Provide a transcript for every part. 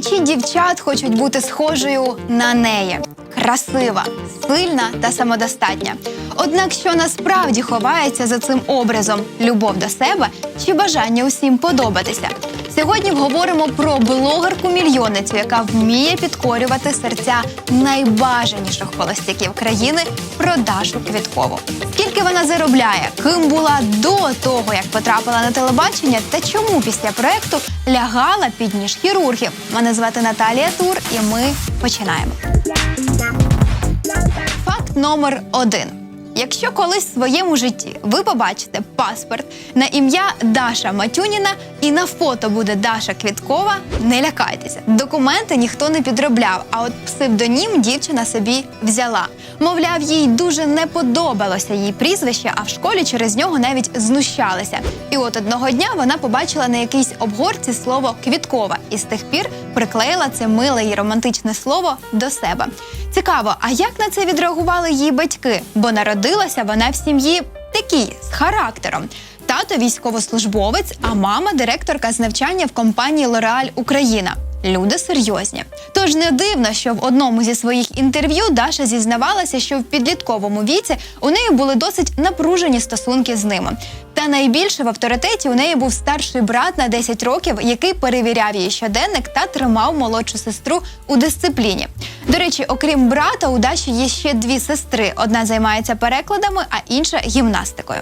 Тисячі дівчат хочуть бути схожою на неї. Красива, сильна та самодостатня. Однак, що насправді ховається за цим образом любов до себе чи бажання усім подобатися? Сьогодні говоримо про блогерку-мільйонницю, яка вміє підкорювати серця найбажаніших холостяків країни про Дашу Квіткову. Скільки вона заробляє, ким була до того, як потрапила на телебачення, та чому після проекту лягала під ніж хірургів. Мене звати Наталія Тур, і ми починаємо. Факт номер один. Якщо колись в своєму житті ви побачите паспорт на ім'я Даша Матюніна і на фото буде Даша Квіткова, не лякайтеся. Документи ніхто не підробляв, а от псевдонім дівчина собі взяла. Мовляв, їй дуже не подобалося її прізвище, а в школі через нього навіть знущалися. І от одного дня вона побачила на якійсь обгорці слово Квіткова і з тих пір приклеїла це миле і романтичне слово до себе. Цікаво, а як на це відреагували її батьки? Бо народилася вона в сім'ї такій з характером. Тато військовослужбовець, а мама директорка з навчання в компанії Лореаль Україна. Люди серйозні. Тож не дивно, що в одному зі своїх інтерв'ю Даша зізнавалася, що в підлітковому віці у неї були досить напружені стосунки з ними. Та найбільше в авторитеті у неї був старший брат на 10 років, який перевіряв її щоденник та тримав молодшу сестру у дисципліні. До речі, окрім брата, у Даші є ще дві сестри: одна займається перекладами, а інша гімнастикою.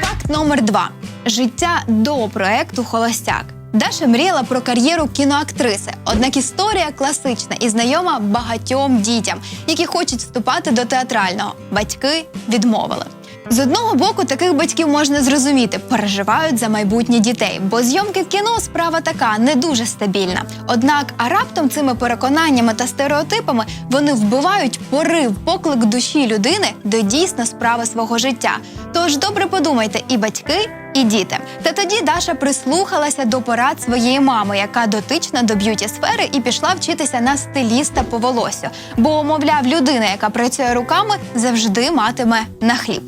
Факт номер два: життя до проекту Холостяк. Даша мріяла про кар'єру кіноактриси, однак історія класична і знайома багатьом дітям, які хочуть вступати до театрального. Батьки відмовили. З одного боку, таких батьків можна зрозуміти, переживають за майбутнє дітей, бо зйомки в кіно справа така не дуже стабільна. Однак, а раптом цими переконаннями та стереотипами вони вбивають порив, поклик душі людини до дійсно справи свого життя. Тож добре подумайте, і батьки, і діти. Та тоді Даша прислухалася до порад своєї мами, яка дотична до б'юті сфери і пішла вчитися на стиліста по волосю. Бо, мовляв, людина, яка працює руками, завжди матиме на хліб.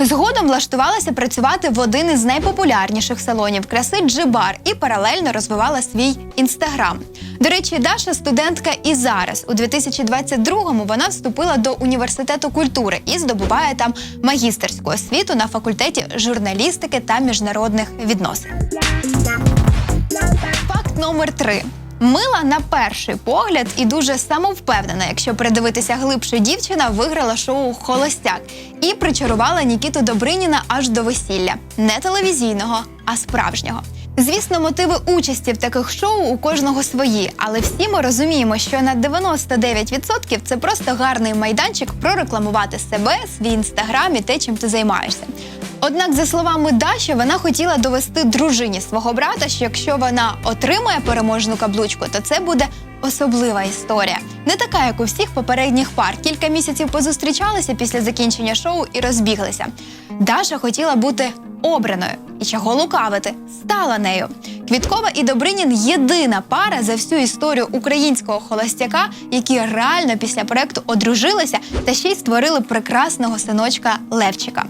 Згодом влаштувалася працювати в один із найпопулярніших салонів краси Джибар і паралельно розвивала свій інстаграм. До речі, Даша студентка і зараз, у 2022-му, вона вступила до університету культури і здобуває там магістерську освіту на факультеті журналістики та міжнародних відносин. Факт номер три. Мила на перший погляд і дуже самовпевнена, якщо придивитися глибше, дівчина виграла шоу Холостяк і причарувала Нікіту Добриніна аж до весілля, не телевізійного, а справжнього. Звісно, мотиви участі в таких шоу у кожного свої, але всі ми розуміємо, що на 99% це просто гарний майданчик прорекламувати себе, свій інстаграм і те, чим ти займаєшся. Однак, за словами Даші, вона хотіла довести дружині свого брата, що якщо вона отримає переможну каблучку, то це буде особлива історія. Не така, як у всіх попередніх пар. Кілька місяців позустрічалися після закінчення шоу і розбіглися. Даша хотіла бути обраною і чого лукавити, стала нею. Квіткова і Добринін єдина пара за всю історію українського холостяка, які реально після проекту одружилися та ще й створили прекрасного синочка Левчика.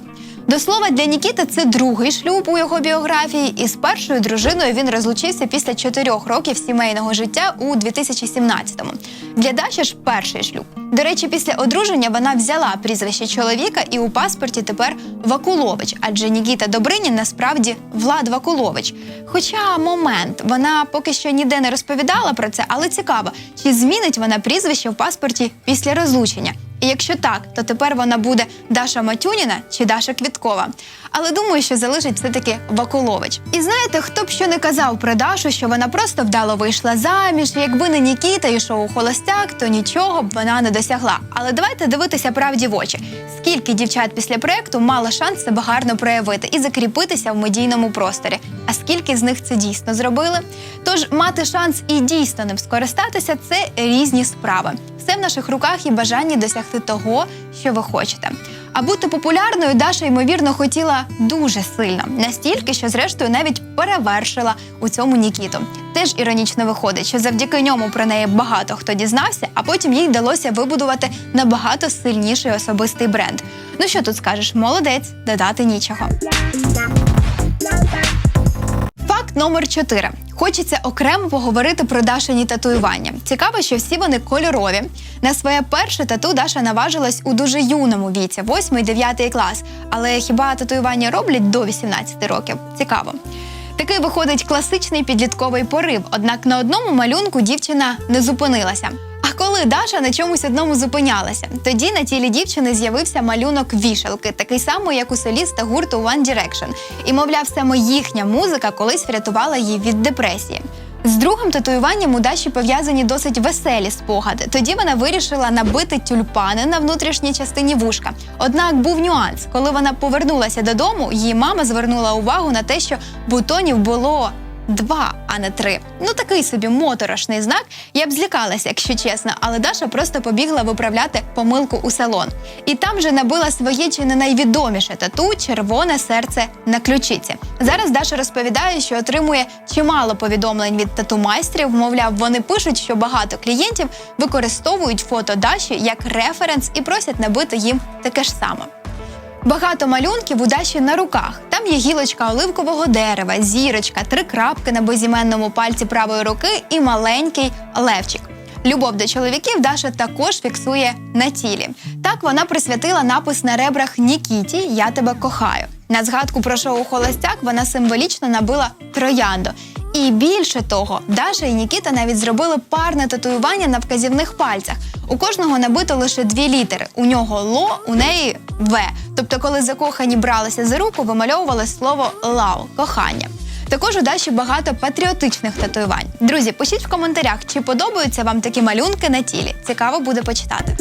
До слова, для Нікіти це другий шлюб у його біографії, і з першою дружиною він розлучився після чотирьох років сімейного життя у 2017-му. Для Даші ж перший шлюб. До речі, після одруження вона взяла прізвище чоловіка і у паспорті тепер Вакулович, адже Нікіта Добринін насправді Влад Вакулович. Хоча момент, вона поки що ніде не розповідала про це, але цікаво, чи змінить вона прізвище в паспорті після розлучення. І якщо так, то тепер вона буде Даша Матюніна чи Даша Квіткова. Але думаю, що залишить все-таки Вакулович. І знаєте, хто б що не казав про Дашу, що вона просто вдало вийшла заміж. Якби не Нікіта і шоу Холостяк, то нічого б вона не досягла. Але давайте дивитися правді в очі. Скільки дівчат після проекту мало шанс себе гарно проявити і закріпитися в медійному просторі. А скільки з них це дійсно зробили? Тож мати шанс і дійсно ним скористатися це різні справи. Все в наших руках і бажанні досягти того, що ви хочете. А бути популярною Даша, ймовірно, хотіла дуже сильно, настільки, що зрештою навіть перевершила у цьому Нікіту. Теж іронічно виходить, що завдяки ньому про неї багато хто дізнався, а потім їй вдалося вибудувати набагато сильніший особистий бренд. Ну що тут скажеш, молодець, додати нічого. Номер 4. Хочеться окремо поговорити про Дашині татуювання. Цікаво, що всі вони кольорові. На своє перше тату Даша наважилась у дуже юному віці, 8-9 клас. Але хіба татуювання роблять до 18 років? Цікаво. Такий виходить класичний підлітковий порив. Однак на одному малюнку дівчина не зупинилася. Коли Даша на чомусь одному зупинялася, тоді на тілі дівчини з'явився малюнок вішалки, такий самий, як у соліста гурту One Direction. І, мовляв, саме їхня музика колись врятувала її від депресії. З другим татуюванням у Даші пов'язані досить веселі спогади. Тоді вона вирішила набити тюльпани на внутрішній частині вушка. Однак був нюанс. Коли вона повернулася додому, її мама звернула увагу на те, що бутонів було два, а не три. Ну такий собі моторошний знак. Я б злякалася, якщо чесно, але Даша просто побігла виправляти помилку у салон. І там же набила своє чи не найвідоміше тату червоне серце на ключиці. Зараз Даша розповідає, що отримує чимало повідомлень від тату майстрів. Мовляв, вони пишуть, що багато клієнтів використовують фото Даші як референс і просять набити їм таке ж саме. Багато малюнків у Даші на руках. Там є гілочка оливкового дерева, зірочка, три крапки на безіменному пальці правої руки і маленький левчик. Любов до чоловіків Даша також фіксує на тілі. Так вона присвятила напис на ребрах Нікіті Я тебе кохаю. На згадку про шоу Холостяк вона символічно набила троянду. І більше того, Даша і Нікіта навіть зробили парне татуювання на вказівних пальцях. У кожного набито лише дві літери. У нього ло, у неї В. Тобто, коли закохані бралися за руку, вимальовували слово лав кохання. Також у Даші багато патріотичних татуювань. Друзі, пишіть в коментарях, чи подобаються вам такі малюнки на тілі. Цікаво буде почитати.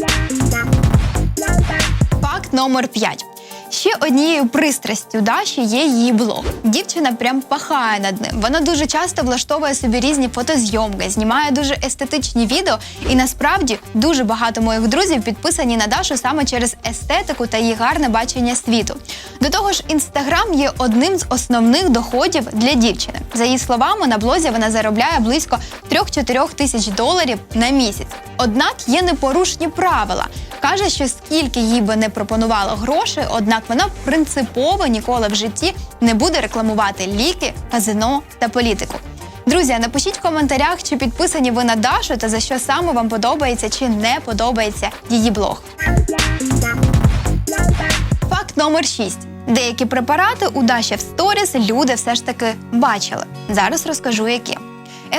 Факт номер 5. Ще однією пристрастю Даші є її блог. Дівчина прям пахає над ним. Вона дуже часто влаштовує собі різні фотозйомки, знімає дуже естетичні відео. І насправді дуже багато моїх друзів підписані на Дашу саме через естетику та її гарне бачення світу. До того ж, інстаграм є одним з основних доходів для дівчини. За її словами, на блозі вона заробляє близько 3-4 тисяч доларів на місяць. Однак є непорушні правила. Каже, що скільки їй би не пропонувало грошей, однак вона принципово ніколи в житті не буде рекламувати ліки, казино та політику. Друзі, напишіть в коментарях, чи підписані ви на Дашу та за що саме вам подобається чи не подобається її блог. Факт номер 6. Деякі препарати у Даші в сторіс люди все ж таки бачили. Зараз розкажу, які.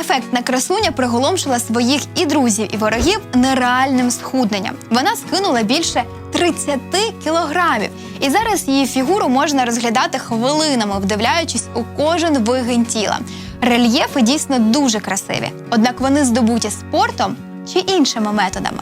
Ефектна красуня приголомшила своїх і друзів, і ворогів нереальним схудненням. Вона скинула більше 30 кілограмів. І зараз її фігуру можна розглядати хвилинами, вдивляючись у кожен вигін тіла. Рельєфи дійсно дуже красиві, однак вони здобуті спортом чи іншими методами.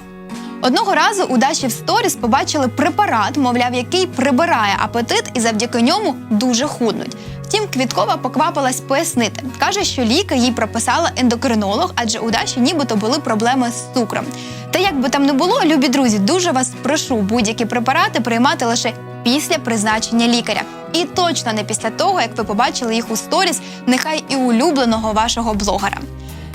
Одного разу у Даші в сторіс побачили препарат, мовляв, який прибирає апетит і завдяки ньому дуже худнуть. Втім, Квіткова поквапилась пояснити. Каже, що ліки їй прописала ендокринолог, адже у Даші нібито були проблеми з цукром. Та як би там не було, любі друзі, дуже вас прошу будь-які препарати приймати лише після призначення лікаря. І точно не після того, як ви побачили їх у сторіс, нехай і улюбленого вашого блогера.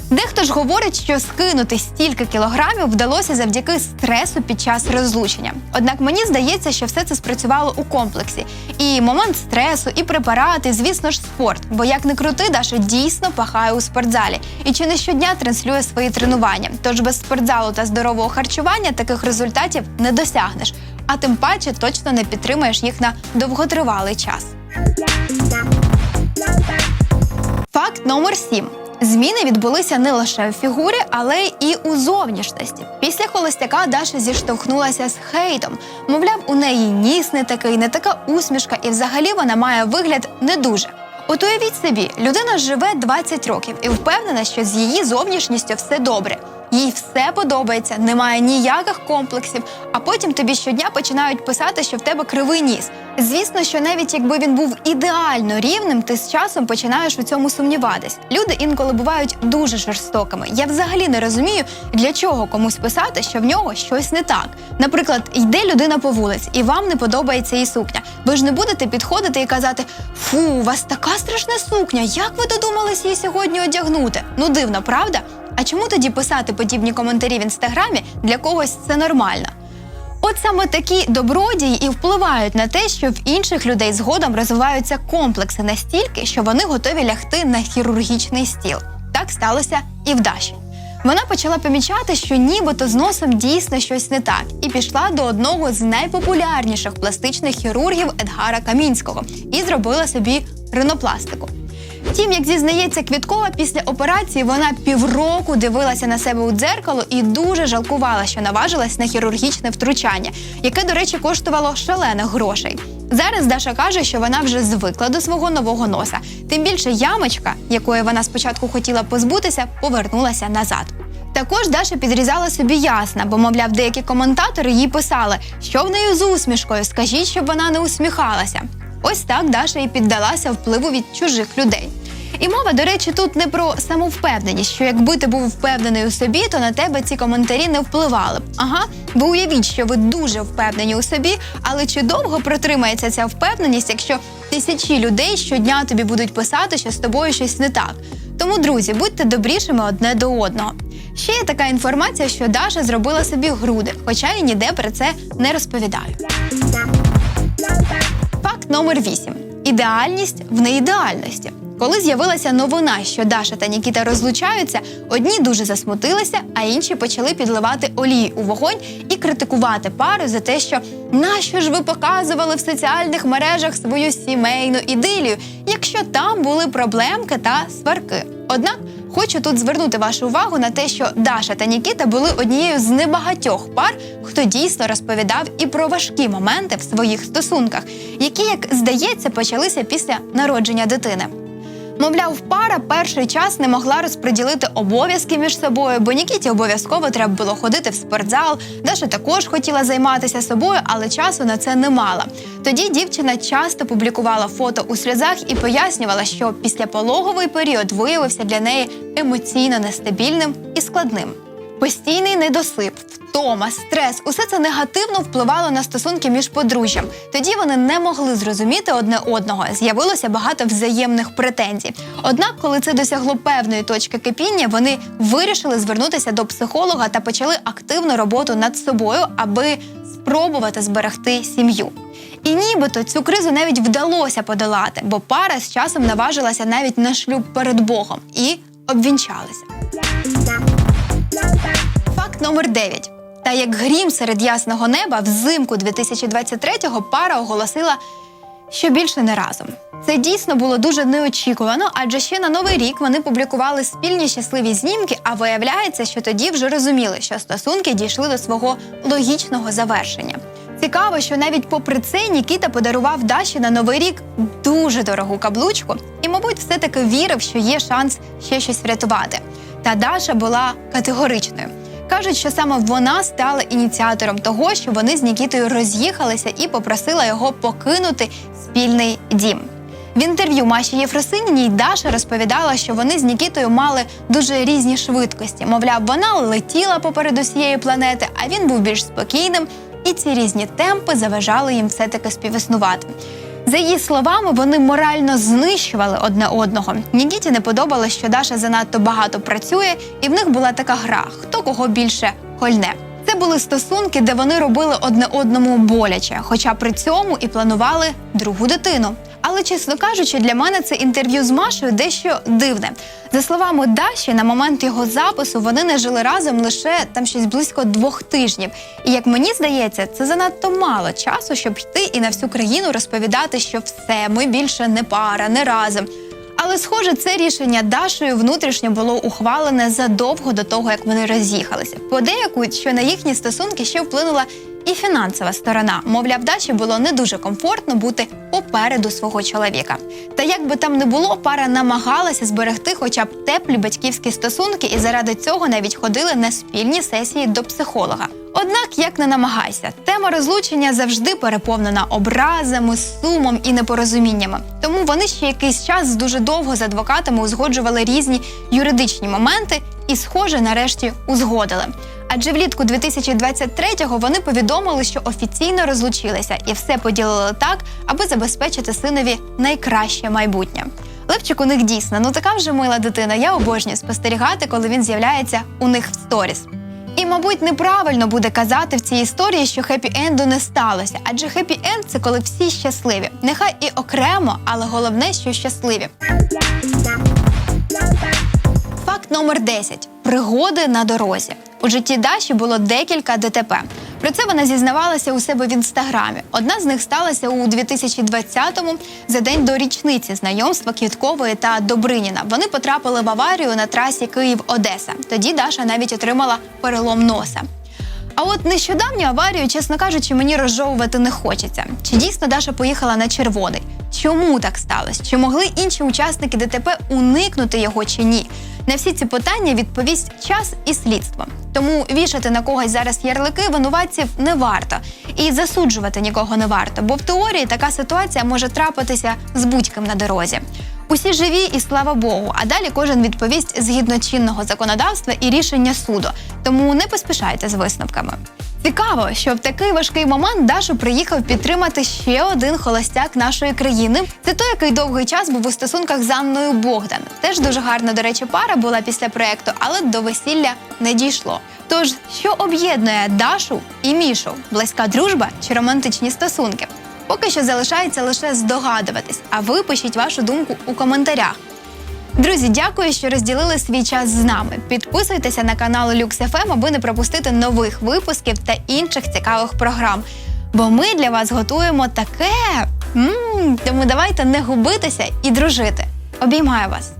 Дехто ж говорить, що скинути стільки кілограмів вдалося завдяки стресу під час розлучення. Однак мені здається, що все це спрацювало у комплексі. І момент стресу, і препарати, звісно ж, спорт. Бо як не крути, Даша дійсно пахає у спортзалі і чи не щодня транслює свої тренування. Тож без спортзалу та здорового харчування таких результатів не досягнеш, а тим паче точно не підтримаєш їх на довготривалий час. Факт номер 7. Зміни відбулися не лише в фігурі, але і у зовнішності. Після холостяка Даша зіштовхнулася з хейтом. Мовляв, у неї ніс не такий, не така усмішка, і взагалі вона має вигляд не дуже. От уявіть собі, людина живе 20 років і впевнена, що з її зовнішністю все добре. Їй все подобається, немає ніяких комплексів, а потім тобі щодня починають писати, що в тебе кривий ніс. Звісно, що навіть якби він був ідеально рівним, ти з часом починаєш у цьому сумніватись. Люди інколи бувають дуже жорстокими. Я взагалі не розумію, для чого комусь писати, що в нього щось не так. Наприклад, йде людина по вулиці, і вам не подобається її сукня. Ви ж не будете підходити і казати: Фу, у вас така страшна сукня, як ви додумались її сьогодні одягнути? Ну дивно, правда? А чому тоді писати подібні коментарі в інстаграмі для когось це нормально? От саме такі добродії і впливають на те, що в інших людей згодом розвиваються комплекси настільки, що вони готові лягти на хірургічний стіл. Так сталося і в Даші. Вона почала помічати, що нібито з носом дійсно щось не так, і пішла до одного з найпопулярніших пластичних хірургів Едгара Камінського і зробила собі ринопластику. Втім, як зізнається Квіткова, після операції вона півроку дивилася на себе у дзеркало і дуже жалкувала, що наважилась на хірургічне втручання, яке, до речі, коштувало шалених грошей. Зараз Даша каже, що вона вже звикла до свого нового носа. Тим більше ямочка, якої вона спочатку хотіла позбутися, повернулася назад. Також Даша підрізала собі ясна, бо, мовляв, деякі коментатори їй писали, що в неї з усмішкою, скажіть, щоб вона не усміхалася. Ось так Даша і піддалася впливу від чужих людей. І мова, до речі, тут не про самовпевненість, що якби ти був впевнений у собі, то на тебе ці коментарі не впливали. Ага, бо уявіть, що ви дуже впевнені у собі, але чи довго протримається ця впевненість, якщо тисячі людей щодня тобі будуть писати, що з тобою щось не так? Тому, друзі, будьте добрішими одне до одного. Ще є така інформація, що Даша зробила собі груди, хоча і ніде про це не розповідаю. Номер 8. Ідеальність в неідеальності. Коли з'явилася новина, що Даша та Нікіта розлучаються, одні дуже засмутилися, а інші почали підливати олії у вогонь і критикувати пару за те, що нащо ж ви показували в соціальних мережах свою сімейну ідилію, якщо там були проблемки та сварки. Однак хочу тут звернути вашу увагу на те, що Даша та Нікіта були однією з небагатьох пар, хто дійсно розповідав і про важкі моменти в своїх стосунках, які, як здається, почалися після народження дитини. Мовляв, пара перший час не могла розподілити обов'язки між собою, бо Нікіті обов'язково треба було ходити в спортзал. Даша також хотіла займатися собою, але часу на це не мала. Тоді дівчина часто публікувала фото у сльозах і пояснювала, що післяпологовий період виявився для неї емоційно нестабільним і складним. Постійний недосип, втома, стрес усе це негативно впливало на стосунки між подружжям. Тоді вони не могли зрозуміти одне одного. З'явилося багато взаємних претензій. Однак, коли це досягло певної точки кипіння, вони вирішили звернутися до психолога та почали активну роботу над собою, аби спробувати зберегти сім'ю. І нібито цю кризу навіть вдалося подолати, бо пара з часом наважилася навіть на шлюб перед Богом і обвінчалися. Факт номер 9. Та як грім серед ясного неба, взимку 2023-го пара оголосила, що більше не разом. Це дійсно було дуже неочікувано, адже ще на новий рік вони публікували спільні щасливі знімки, а виявляється, що тоді вже розуміли, що стосунки дійшли до свого логічного завершення. Цікаво, що навіть попри це Нікіта подарував Даші на новий рік дуже дорогу каблучку і, мабуть, все-таки вірив, що є шанс ще щось врятувати. Та Даша була категоричною. Кажуть, що саме вона стала ініціатором того, що вони з Нікітою роз'їхалися і попросила його покинути спільний дім. В інтерв'ю Маші Єфросиніній Даша розповідала, що вони з Нікітою мали дуже різні швидкості. Мовляв, вона летіла поперед усієї планети, а він був більш спокійним, і ці різні темпи заважали їм все-таки співіснувати. За її словами, вони морально знищували одне одного. Нікіті не подобалось, що Даша занадто багато працює, і в них була така гра: хто кого більше хольне. Це були стосунки, де вони робили одне одному боляче, хоча при цьому і планували другу дитину. Але, чесно кажучи, для мене це інтерв'ю з Машею дещо дивне. За словами Даші, на момент його запису вони не жили разом лише там щось близько двох тижнів. І як мені здається, це занадто мало часу, щоб йти і на всю країну розповідати, що все, ми більше не пара, не разом. Але, схоже, це рішення Дашою внутрішньо було ухвалене задовго до того, як вони роз'їхалися. Подеякують, що на їхні стосунки ще вплинула і фінансова сторона. Мовляв, Даші було не дуже комфортно бути попереду свого чоловіка. Та як би там не було, пара намагалася зберегти хоча б теплі батьківські стосунки, і заради цього навіть ходили на спільні сесії до психолога. Однак, як не намагайся, тема розлучення завжди переповнена образами, сумом і непорозуміннями. Тому вони ще якийсь час дуже довго з адвокатами узгоджували різні юридичні моменти і, схоже, нарешті узгодили. Адже влітку 2023-го вони повідомили, що офіційно розлучилися і все поділили так, аби забезпечити синові найкраще майбутнє. Левчик у них дійсно ну така вже мила дитина. Я обожнюю спостерігати, коли він з'являється у них в сторіс. І, мабуть, неправильно буде казати в цій історії, що хеппі-енду не сталося, адже хеппі-енд – це коли всі щасливі. Нехай і окремо, але головне, що щасливі. Факт номер 10. пригоди на дорозі. Житті Даші було декілька ДТП. Про це вона зізнавалася у себе в інстаграмі. Одна з них сталася у 2020-му, за день до річниці знайомства Квіткової та Добриніна. Вони потрапили в аварію на трасі Київ-Одеса. Тоді Даша навіть отримала перелом носа. А от нещодавню аварію, чесно кажучи, мені розжовувати не хочеться. Чи дійсно Даша поїхала на червоний? Чому так сталося? Чи могли інші учасники ДТП уникнути його чи ні? На всі ці питання відповість час і слідство. Тому вішати на когось зараз ярлики винуватців не варто і засуджувати нікого не варто, бо в теорії така ситуація може трапитися з будь-ким на дорозі. Усі живі і слава Богу. А далі кожен відповість згідно чинного законодавства і рішення суду. Тому не поспішайте з висновками. Цікаво, що в такий важкий момент Дашу приїхав підтримати ще один холостяк нашої країни. Це той, який довгий час був у стосунках з Анною Богдан. Теж дуже гарна, до речі, пара була після проекту, але до весілля не дійшло. Тож, що об'єднує Дашу і Мішу? Близька дружба чи романтичні стосунки? Поки що залишається лише здогадуватись, а ви пишіть вашу думку у коментарях. Друзі, дякую, що розділили свій час з нами. Підписуйтеся на канал LuxFM, аби не пропустити нових випусків та інших цікавих програм. Бо ми для вас готуємо таке. м тому давайте не губитися і дружити. Обіймаю вас!